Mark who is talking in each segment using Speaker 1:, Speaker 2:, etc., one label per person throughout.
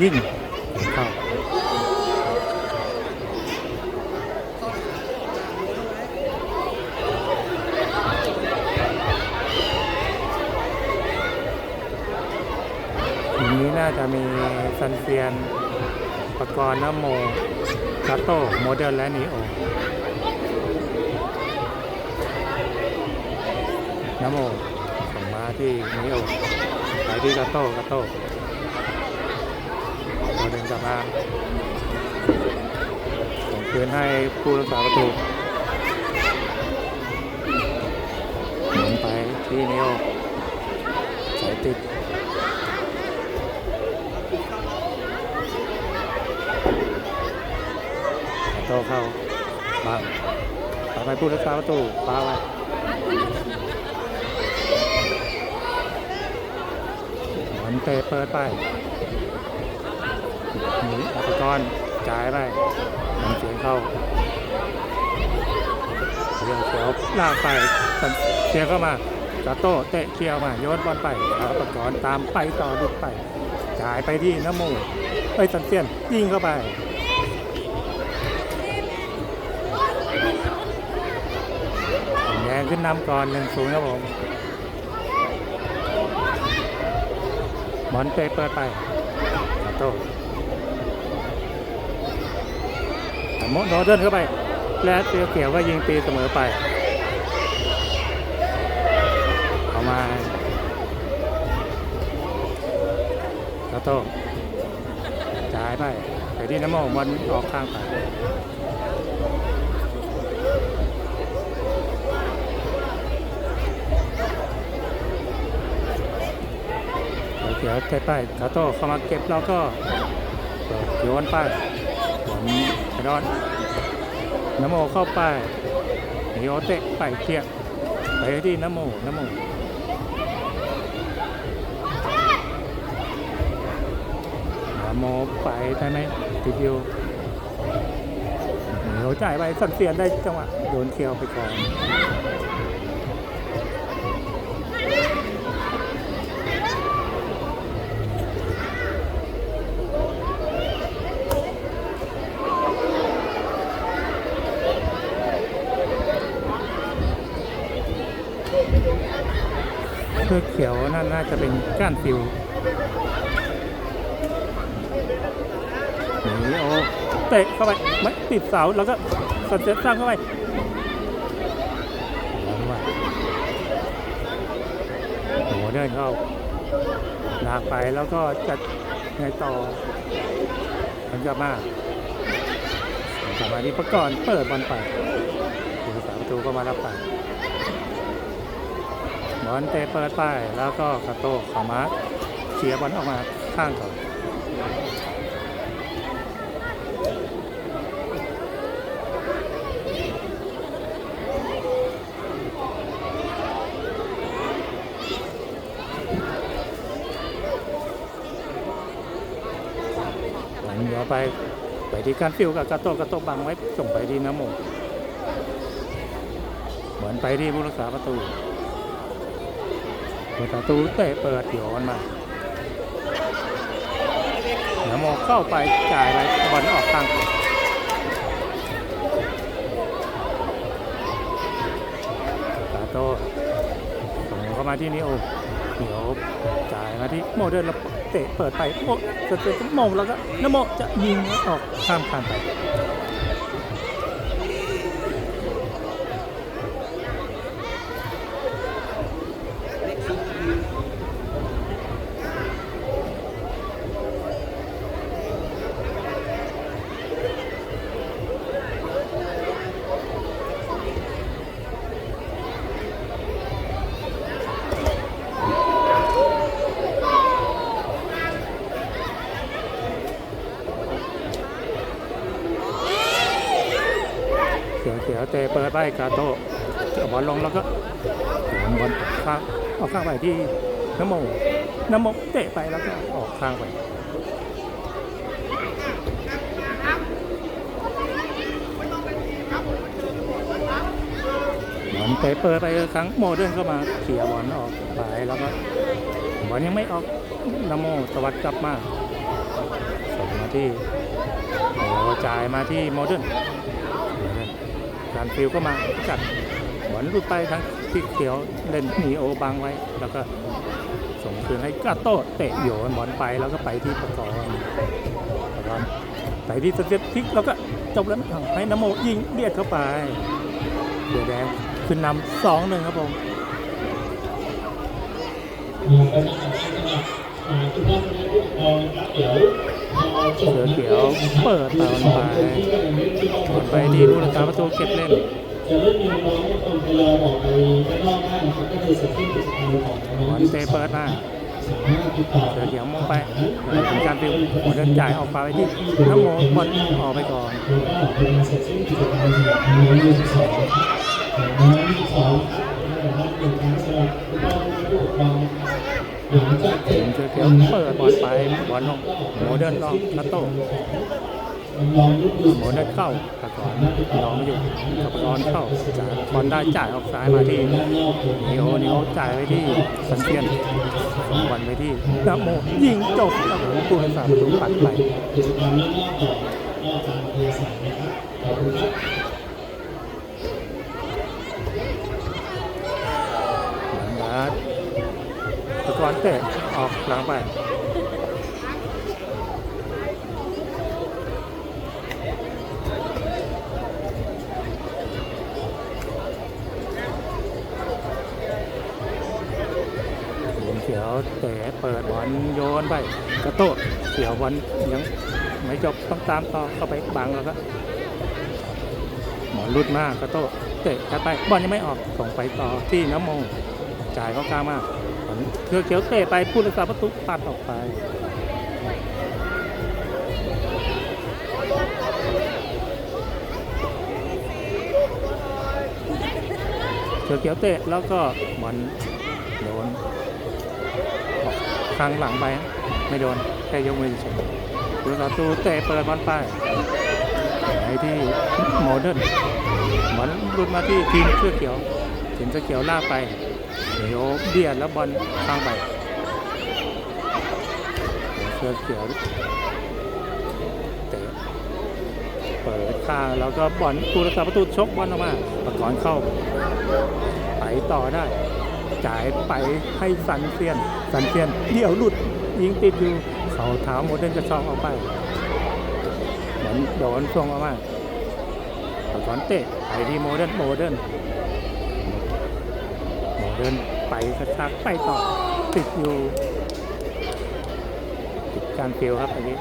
Speaker 1: อนยิงเข้าทีนี้น่าจะมีซันเซียนปกรณ์น้ำโมกาโต้โมเดลและนีโอน้ำโมส่งมาที่นิโอไปที่กาโต้กาโต้ เรานกลับมาส่งคืนให้ผู้รักษาประตูหมุนไปที่นิโอสายติดโตเข้าบ้างต่อไปผู้รักษาประตูปาไว้บอลเตะเปิดไป หนีอัปกรณ์จ่ายไปทำเสียงเข้าเรียวเขียวลากไปเสียงเข้ามาจาโต้เตะเคียวมาโยนบอลไปอัปกรณ์ตามไปต่อลุกไปจ่ายไปที่น้ำมูไปสันเตียนยิงเข้าไปแดงขึ้นนำก่อนหนึ่งศูนย์ครับผมบอลเตะเปิดไปคาโต้ โมโนเดินเข้าไป และเตียวเขียวก็ยิงตีเสมอไปเอามาคาโต้จ่ายไปไปที่น้ำโมบอลออกข้างไปเดี๋ยวเตะไปคาโต้เข้ามาเก็บแล้วก็โยนปบอลไป ดอนน้ำโมเข้าไปโอเตะไปเทียบไปที่น้ำโมน้ำโมน้ำโมไปได้ไหมทีเดียวนิโอจ่ายไปสั่นเสียนได้จังหวะโดนเคียวไปก่อน เสื้อเขียวนั่นน่าจะเป็นก้านฟิวนี่โอ้เตะเข้าไปไม่ติดเสาแล้วก็สเต็ปสร้างเข้าไปแล้วว่าโอ้เดินเข้าลากไปแล้วก็จัดไงต่อมันกลับมามันกลับมาที่ประกรณ์เปิดบอลไปผู้รักษาประตูก็มารับไป อลเตะเปิดไปแล้วก็คาโต้เข้ามาเสียบอลออกมาข้างก่อนหลังเดี๋ยวไปไปที่การฟิวกับกาโต้กาโต้บังไว้ส่งไปที่น้ำโมเหมือนไปที่ผู้รักษาประตู ปิดประตูเตะเปิดโยนมาเดี๋ยวโมเข้าไปจ่ายไปบอลออกข้างตาโตส่งเข้ามาที่นิโอเดี๋ยวจ่ายมาที่โมเดินแล้วเตะเปิดไปโมจะเตะโมแล้วก็นโมจะยิงออกข้ามคานไป สียวเสียวเตะเปิดไปกาโต้เอาบอลลงแล้วก็บอลข้างออกข้างไปที่น้ำโมน้ำโมเตะไปแล้วก็ออกข้างไปบอลเตะเปิดไปครั้งโมเดิร์นเข้ามาเขี่ยบอลออกไปแล้วก็บอลยังไม่ออกนโมสวัสดกลับมาส่งมาที่โอ้จ่ายมาที่โมเดิร์นารฟิลก็มาจัดบอลหลุดไปทางที่เขียวเล่นหนีโอบังไว้ แล้วก็ส่งคืนให้กาโต้เตะโยนบอลไปแล้วก็ไปที่ประกอบประกอบไปที่สเต็ปพลิกแล้วก็จบแล้วให้นโมยิงเลียดเข้าไปเดือแดงขึ้นนำสองหนึ่งครับผมเเสือเขียวเปิดตอนไปบอลไปที่ผู้รักษาประตูเก็บเล่น
Speaker 2: จะเล่นมีน้องคนทยอยออกไปด้านนอกได้นะครับก็คือเสร็จสิ้นกิจกรรมองน้
Speaker 1: บ
Speaker 2: อง
Speaker 1: อลเตะเปิดมา
Speaker 2: สามารถติดต่อ
Speaker 1: เสือเขียวมองไปทำการฟิวบอลเดินจ่ายออกไปที่น้ำโมบอลออกไปก่อน
Speaker 2: เป็นเส ร็จสิ้นกิจกรรมสำหรับน้องยี่สิบสองน้องยี่สิบสองนะครับหนึ่งครั้งสำหรับผู้ปกครองผู้ปกครองหลังจากเจ
Speaker 1: อเขียวเปิดบอลไปบอลลงโมเดิร์นลองนัตโต้โมเดิร์นเข้าตะกอนลองไม่อยู่ตะกอนเข้าจ่ายบอลได้จ่ายออกซ้ายมาที่
Speaker 2: นิ
Speaker 1: โอนิโอจ่ายไปที่สันเทียนบอลไปที่น้ำโมยิงจบแล้วผู้รักษาประตูปัดไป
Speaker 2: กิจกรรมด้านนอกของนอกการเทศะนะครับขอบคุณครับ
Speaker 1: หลังบาสตะก อนเตะออกหลังไปเขียวเตะเปิดบอลโยนไป กระโตดเขียวบอลยังไม่จบต้องตามต่อเข้าไปบังแล้วก็หมอนรุดมากกระโตดเตะไปบอลยังไม่ออกส่งไปต่อที่น้ำมงจ่ายเขากลามาก เขียวเขียวเตะไปผู้รักษาประตูปัดออกไปเขียวเขียวเตะแล้วก็บอลโดนออกข้างหลังไปไม่โดนแค่ยกมือเฉยๆผู้ประตูเตะเปิดบอลไปไปที่โมเดิร์นบอลรุดมาที่ทีมเสื้อเขียวทีมเสื้อเขียวลากไป เดี๋ยวเบียดแล้วบอลข้างไปเสื้อเขียวเตะเปิดข้างแล้วก็บอลผู้รักษาประตูชกบอลออกมาประกอนเข้า ไปต่อได้ จ่ายไปให้สันเซียน สันเซียนเดี่ยวหลุดยิงติดอยู่เขาเท้าโมเดิร์นจะช่องออกไปเหมือนโดนส่งออกมาตะกอนเตะไปที่โมเดิร์นโมเดิร์น เดินไปกระชากไปต่อติดอยู่ติดการฟิลครับอันนี้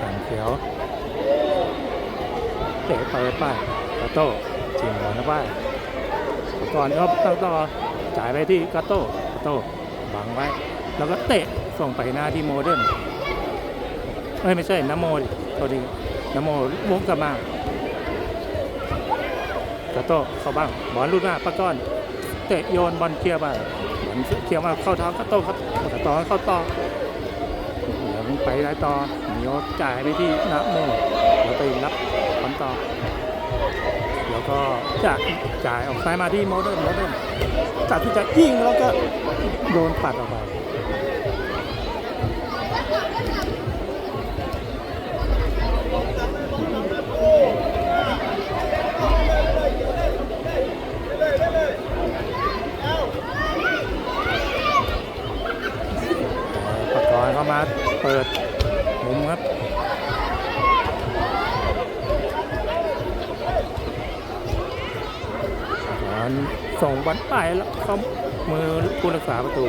Speaker 1: สันเขียวเตะเปิดไปกาโต้ชิงบอลเข้าไปก่อนครับตั้งต่อจ่ายไปที่กาโต้กาโต้บังไว้ แล้วก็เตะส่งไปหน้าที่โมเดิร์นเอ้ยไม่ใช่น้ำโมดิโทษดี น้ำโมวงกลับมากาโต้เข้าบ้างบอลลูดหน้าปะก้อน เตะโยนบอลเคลียร์ไปบอลเคลียร์มาเข้าเท้ากาโต้ครับกาโต้เข้าต่อเหลืองไปได้ต่อนิโยจ่ายไปที่น้ำโมแล้วไปรับบอลต่อแล้วก็จะจ่ายออกซ้ายมาที่โมเดิร์นโมเดิร์นจัดที่จะยิงแล้วก็โดนปัดออกไปประกรณ์เข้ามา เปิดมุมครับบอลส่งบอลไปแล้วเข้ามือผู้รักษาประตู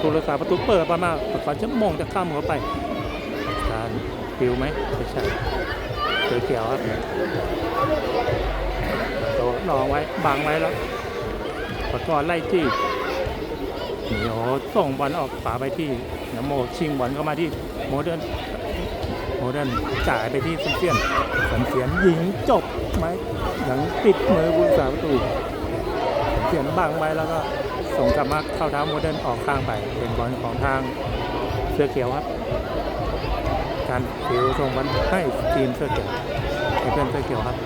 Speaker 1: ผู้รักษาประตูเปิดมามาแต่ก่อนจะมงจะข้ามเข้าไปการฟิวไหมไม่ใช่เขียวเขียวๆครับโตรองไว้บังไว้แล้วประกอนไล่ที่ เหนียวส่งบอลออกขวาไปที่นโมชิงบอลเข้ามาที่โมเดิร์นโมเดิร์นจ่ายไปที่สันเซียนสันเซียนยิงจบไหมหลังปิดมือบุญสาประตูสันเซียนบังไว้แล้วก็ส่งกลับมาเข้าเท้าโมเดิร์นออกข้างไปเป็นบอลของทางเสื้อเขียวครับ การฟิวส่งบอลให้ทีมเสื้อเขียวให้เพื่อนเสื้อเขียวครับ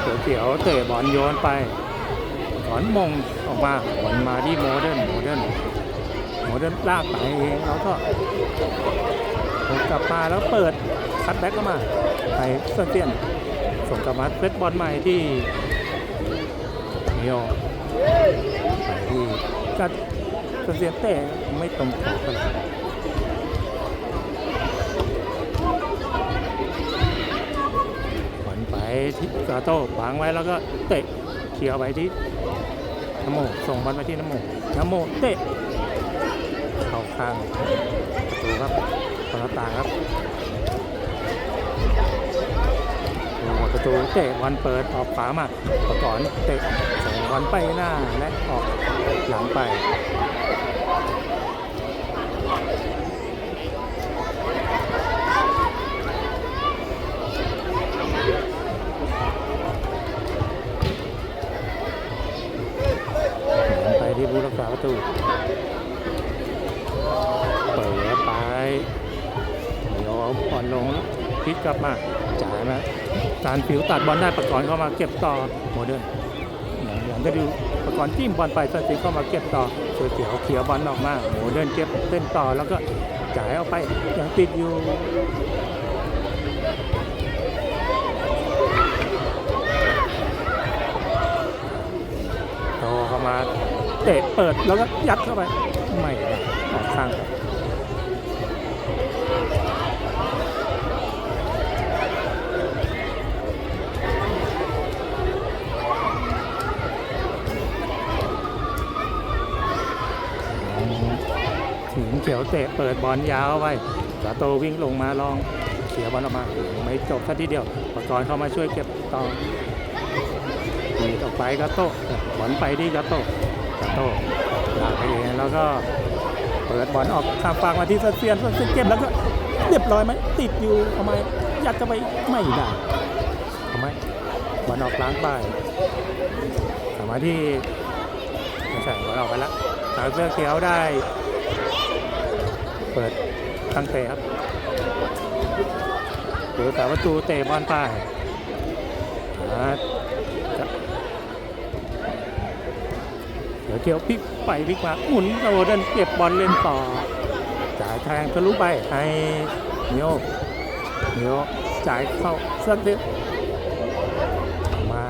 Speaker 1: เขียวเขียวเตะบอลโยนไป บอลมงออกมาบอลมาที่โมเดิร์นโมเดิร์นโมเดิร์นลากไปเองแล้วก็ส่งกลับมาแล้วเปิดคัดแบ็กเข้ามาไปเซนเตียนส่งกลับมาเซตบอลใหม่ที่เนียวไปที่กัดเซนเตียนเตะไม่ตรงขอบกันเลยบอลไปที่กาโต้วางไว้แล้วก็เตะเคลียร์ไปที่ นโมส่งบอลไปที่นโมนโมเตะเข้าข้างประตูครับคนละตางครับหมดประตูเตะบอลเปิดออกขวามาประกอนเตะส่งบอลไปหน้าและออกหลังไป บอลไปที่ผู้รักษาประตู เปิดไป เดี๋ยวเอาบอลลงแล้วพ ลับมาจ่ายมาการฟิวตัดบอลได้ประกอนเข้ามาเก็บต่อโมเดิร์นอย่างอย่างก็ดูประกอนจิ้มบอลไปสติเข้ามาเก็บต่อเสือเขียวเขียวบอลออกมาโมเดิร์นเก็บเส้นต่อแล้วก็จ่ายเอาไปยังติดอยู่โตเข้ามาเตะเปิดแล้วก็ยัดเข้าไปไม่ออกข้างไป ถึงเขียวเตะเปิดบอลยาวไปกาโตวิ่งลงมาลองเสียบอลออกมาไม่จบสักทีเดียวปกรณ์เข้ามาช่วยเก็บต่อดีดออกไปกาโตบอลไปที่กาโตกาโตลากไปเองแล้วก็เปิดบอลออกข้ามฟางมาที่เซียนเซียนเก็บแล้วก็เรียบร้อยไหมติดอยู่ทำไมยัดจะไปไม่ได้ทำไมบอลออกล้างไปสามารถที่ไม่ใช่บอลออกไปแล้วทางเสื้อเขียวได้ เปิดตั้งเตะครับผู้รักษาประตูเตะบอลไปเดี๋ยวเกี่ยวพลิกไปพลิกมาหมุนโรเดนเก็บบอลเล่นต่อจ่ายแทงทะลุไปให้เนียวเนียวจ่ายเข้าเส้นเดียวมา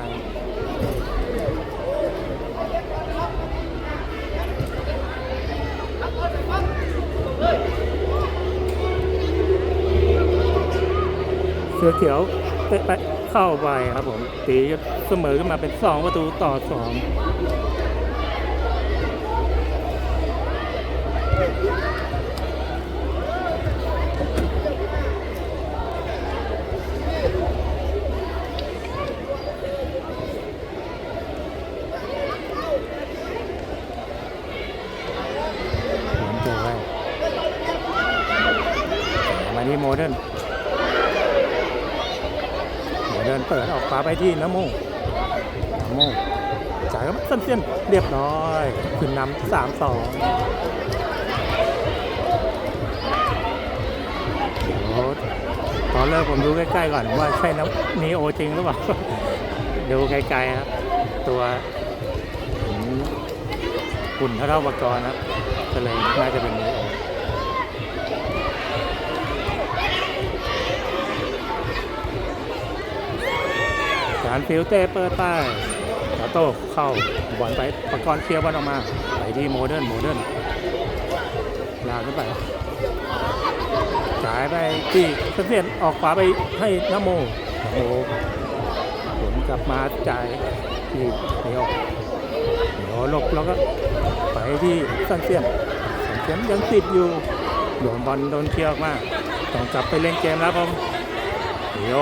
Speaker 1: เสือเขียวเตะไปเข้าไปครับผม ตีเสมอขึ้นมาเป็น 2 ประตูต่อ2เหมือนเจอไว้มาที่โมเดิร์น เดินเปิดออกขวาไปที่น้ำมูน้ำมูจ่ายก็สั้นเส้นเรียบร้อยขึ้นนำสามสองตอนแรกผมดูใกล้ๆก่อนว่าใช่น้ำนีโอจริงหรือเปล่า ดูไกลๆครับ ตัวหุ่นเท่าเท่าปกรณ์ครับก็เลยน่าจะเป็นนีโอ การฟิลเต้เปิดไปตาโต้เข้าบอลไปประกรณ์เคลียร์บอลออกมาไปที่โมเดิร์นโมเดิร์นลาขึ้นไปจ่ายไปที่เสเซียนออกขวาไปให้นโมโมผลกลับมาจ่ายที่เดียวเดี๋ยวหลบแล้วก็ไปที่สันเซียนสันเซียนยังติดอยู่โดนบอลโดนเคลียร์ออกมาต้องกลับไปเล่นเกมแล้วผมเดี๋ยว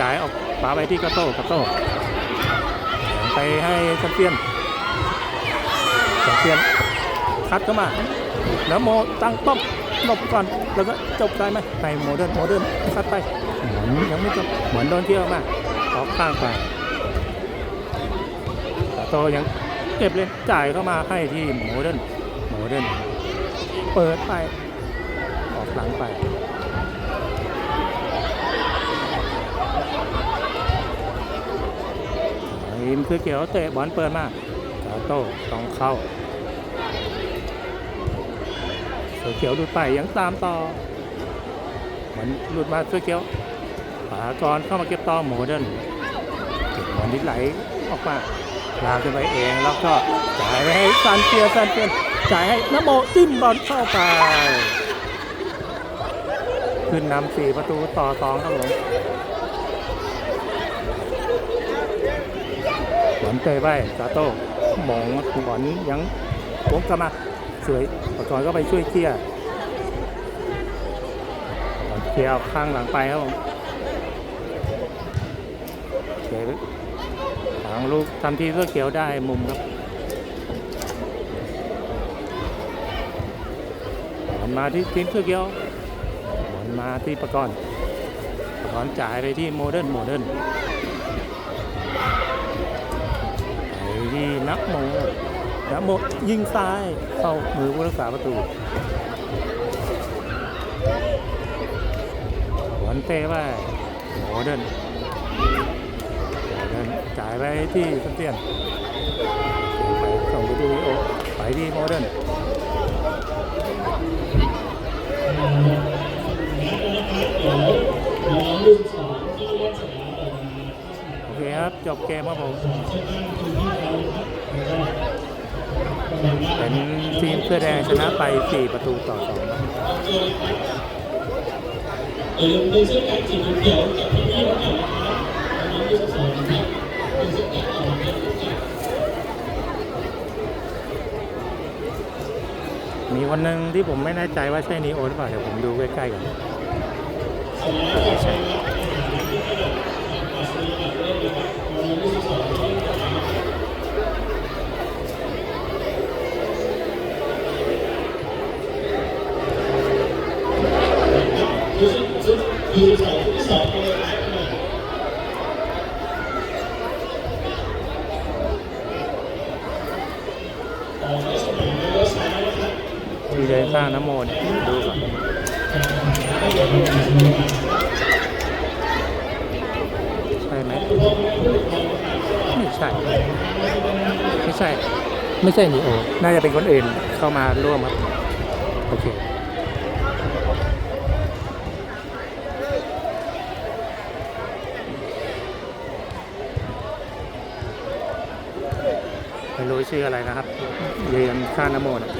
Speaker 1: จ่ายออก ปาไปที่กระโต้กระโต้ไปให้แชมเปี้ยนแชมเปี้ยนคัดเข้ามา แล้วโมตั้งป้อมหลบก่อนแล้วก็จบได้ไหมในโมเดิร์นโมเดิร์นคัดไปยังไม่จบเหมือนโดนเที่ยวมาออกข้างไปโต้ยังเก็บเล่นจ่ายเข้ามาให้ที่โมเดิร์นโมเดิร์นเปิดไปออกหลังไป มคือเกี่ยวเตะบอลเปิดมาคาโต้ต้องเข้าเสือเขียวหลุดไปยังตามต่อมือนหลุดมาเสือเขียวปากรเข้ามาเก็บต่อโมเดิร์นเก็บบอลที่ไหลออกมาลากขึ้นไปเองแล้วก็จ่ายไปให้ซันเฟียซันเฟียจ่ายให้นโมจิ้มบอลเข้าไป ขึ้นนำสี่ประตูต่อสองครับผม บอลเตะไปซาโต้หมองบอลยังวงกลับมาสวยประกรณ์ก็ไปช่วยเคลียร์เคลียร์ข้างหลังไปครับผมเคลียร์ทางลูกทำทีเสื้อเขียวได้มุมครับบอลมาที่ทีมเสื้อเขียวบอลมาที่ประกรณ์ประกรณ์จ่ายไปที่โมเดิร์นโมเดิร์น นักโมนักโมยิงซ้ายเข้ามือผู้รักษาประตูหวนเต้ไปโมเดินโมเดินจ่ายไปที่สเตียนไปส่งไปที่โอไปที่โมเดินโอเคครับ จบเกมครับผม
Speaker 2: เช่นนั้นคือที่เขาครับแล้วก็
Speaker 1: นทีมเสื้อแดงชนะไป 4 ประตูต่อ2ครับ
Speaker 2: อย่าลืมดูเสื้อแดงสีเขียวกับพี่พี่เขาหน่อยนะคน้องรุ่นสองนะครับเป็นเสื้อแดงออกมาครับ
Speaker 1: มีวันหนึ่งที่ผมไม่แน่ใจว่าใช่นีโอหรือเปล่าเดี๋ยวผมดูใกล้ๆกันใช่
Speaker 2: คือชุดคือสองที่สองเลยนะออกมาสมัยแล้วซ้ายนะครับ
Speaker 1: ที่เดินสร้างน้ำโมนดูก่อน ใช่ไหมไม่ใช่ ไม่ใช่ ไม่ใช่นี่โอน่าจะเป็นคนอื่นเข้ามาร่วมครับ โอเคไม่รู้ชื่ออะไรนะครับ เรียนข้านโมนะ